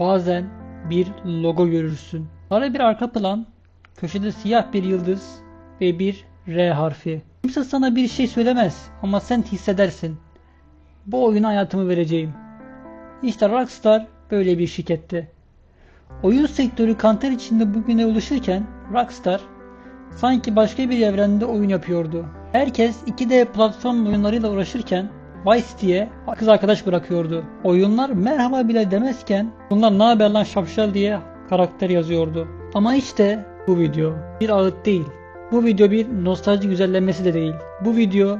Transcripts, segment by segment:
Bazen bir logo görürsün. Ara bir arka plan, köşede siyah bir yıldız ve bir R harfi. Kimse sana bir şey söylemez ama sen hissedersin. Bu oyuna hayatımı vereceğim. İşte Rockstar böyle bir şirketti. Oyun sektörü kanter içinde bugüne ulaşırken Rockstar sanki başka bir evrende oyun yapıyordu. Herkes 2D platform oyunlarıyla uğraşırken Vice City'ye kız arkadaş bırakıyordu. Oyunlar merhaba bile demezken bunlar ne haber lan şapşal diye karakter yazıyordu. Ama işte bu video bir ağıt değil. Bu video bir nostalji güzellemesi de değil. Bu video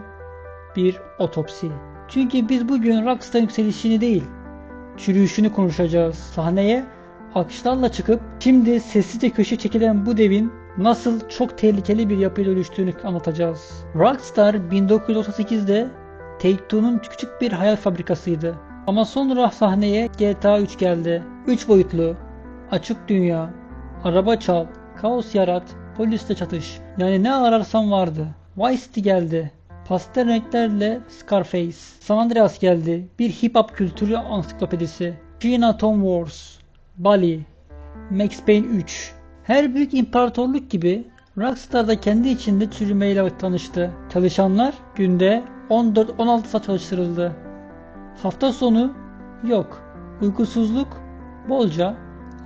bir otopsi. Çünkü biz bugün Rockstar yükselişini değil, çürüyüşünü konuşacağız. Sahneye alkışlarla çıkıp şimdi sessizce köşe çekilen bu devin nasıl çok tehlikeli bir yapıya dönüştüğünü anlatacağız. Rockstar 1938'de Take-Two'nun küçük bir hayal fabrikasıydı. Ama sonra sahneye GTA 3 geldi. 3 boyutlu, açık dünya, araba çal, kaos yarat, polisle çatış. Yani ne ararsan vardı. Vice City geldi. Pastel renklerle Scarface. San Andreas geldi. Bir hip hop kültürü ansiklopedisi. Chinatown Wars. Bali. Max Payne 3. Her büyük imparatorluk gibi Rockstar da kendi içinde çürümeyle tanıştı. Çalışanlar günde 14-16 saat çalıştırıldı. Hafta sonu yok. Uykusuzluk bolca.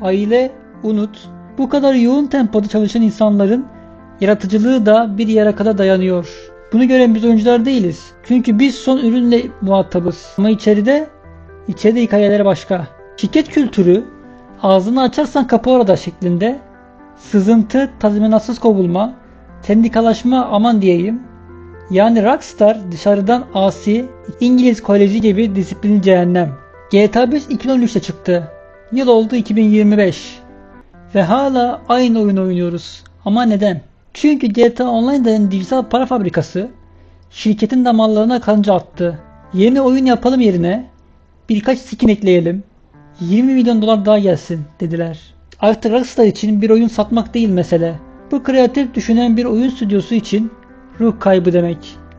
Aile unut. Bu kadar yoğun tempoda çalışan insanların yaratıcılığı da bir yere kadar dayanıyor. Bunu gören biz oyuncular değiliz. Çünkü biz son ürünle muhatabız. Ama içeride, içeride hikayeleri başka. Şirket kültürü ağzını açarsan kapı orada şeklinde sızıntı, tazminatsız kovulma, sendikalaşma aman diyeyim. Yani Rockstar dışarıdan asi, İngiliz koleji gibi disiplini cehennem. GTA 5 2013'te çıktı. Yıl oldu 2025. Ve hala aynı oyun oynuyoruz. Ama neden? Çünkü GTA Online denen dijital para fabrikası şirketin damarlarına kanca attı. Yeni oyun yapalım yerine birkaç skin ekleyelim. 20 milyon dolar daha gelsin dediler. Artık Rockstar için bir oyun satmak değil mesele. Bu kreatif düşünen bir oyun stüdyosu için ruh kaybı demek.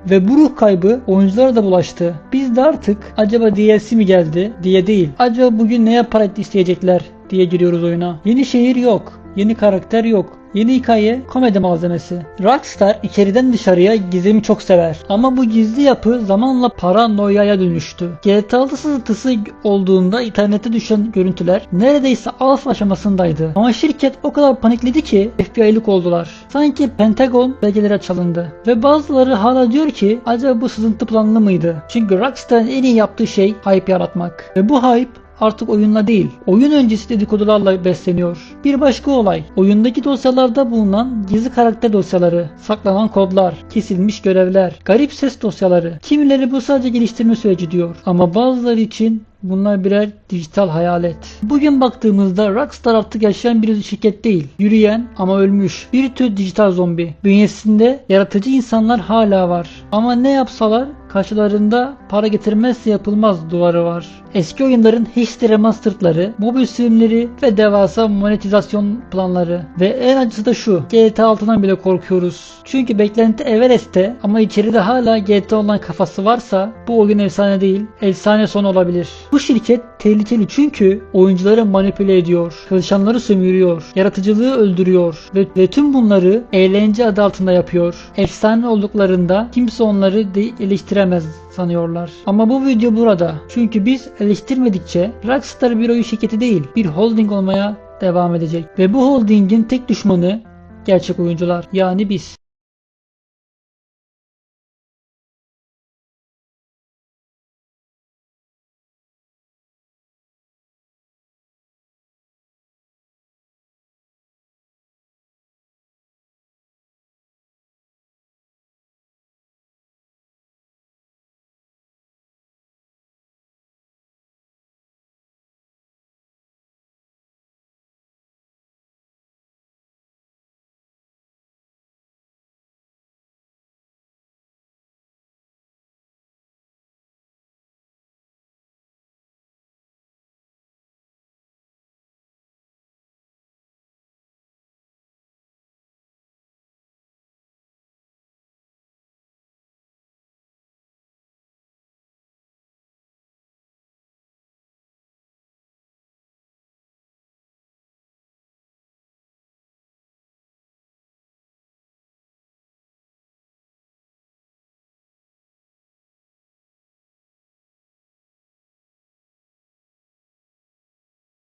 Ve bu ruh kaybı oyunculara da bulaştı. Biz de artık acaba DLC mi geldi diye değil. Acaba bugün neye para isteyecekler diye giriyoruz oyuna. Yeni şehir yok. Yeni karakter yok. Yeni hikaye komedi malzemesi. Rockstar içeriden dışarıya gizemi çok sever. Ama bu gizli yapı zamanla paranoyaya dönüştü. GTA 6 sızıntısı olduğunda internete düşen görüntüler neredeyse alfa aşamasındaydı. Ama şirket o kadar panikledi ki FBI'lik oldular. Sanki Pentagon belgeleri çalındı. Ve bazıları hala diyor ki acaba bu sızıntı planlı mıydı? Çünkü Rockstar'ın en iyi yaptığı şey hype yaratmak. Ve bu hype artık oyunla değil, oyun öncesi dedikodularla besleniyor. Bir başka olay, oyundaki dosyalarda bulunan gizli karakter dosyaları, saklanan kodlar, kesilmiş görevler, garip ses dosyaları. Kimileri bu sadece geliştirme süreci diyor. Ama bazıları için Bunlar birer dijital hayalet. Bugün baktığımızda Rockstar artık yaşayan bir şirket değil. Yürüyen ama ölmüş. Bir tür dijital zombi. Bünyesinde yaratıcı insanlar hala var. Ama ne yapsalar karşılarında para getirmezse yapılmaz duvarı var. Eski oyunların HD remasteredları, mobil sürümleri ve devasa monetizasyon planları. Ve en acısı da şu. GTA 6'dan bile korkuyoruz. Çünkü beklenti Everest'te ama içeride hala GTA olan kafası varsa bu oyun efsane değil, efsane son olabilir. Bu şirket tehlikeli çünkü oyuncuları manipüle ediyor, çalışanları sömürüyor, yaratıcılığı öldürüyor ve, ve tüm bunları eğlence adı altında yapıyor. Efsane olduklarında kimse onları de eleştiremez sanıyorlar. Ama bu video burada. Çünkü biz eleştirmedikçe Rockstar bir oyun şirketi değil, bir holding olmaya devam edecek. Ve bu holdingin tek düşmanı gerçek oyuncular yani biz.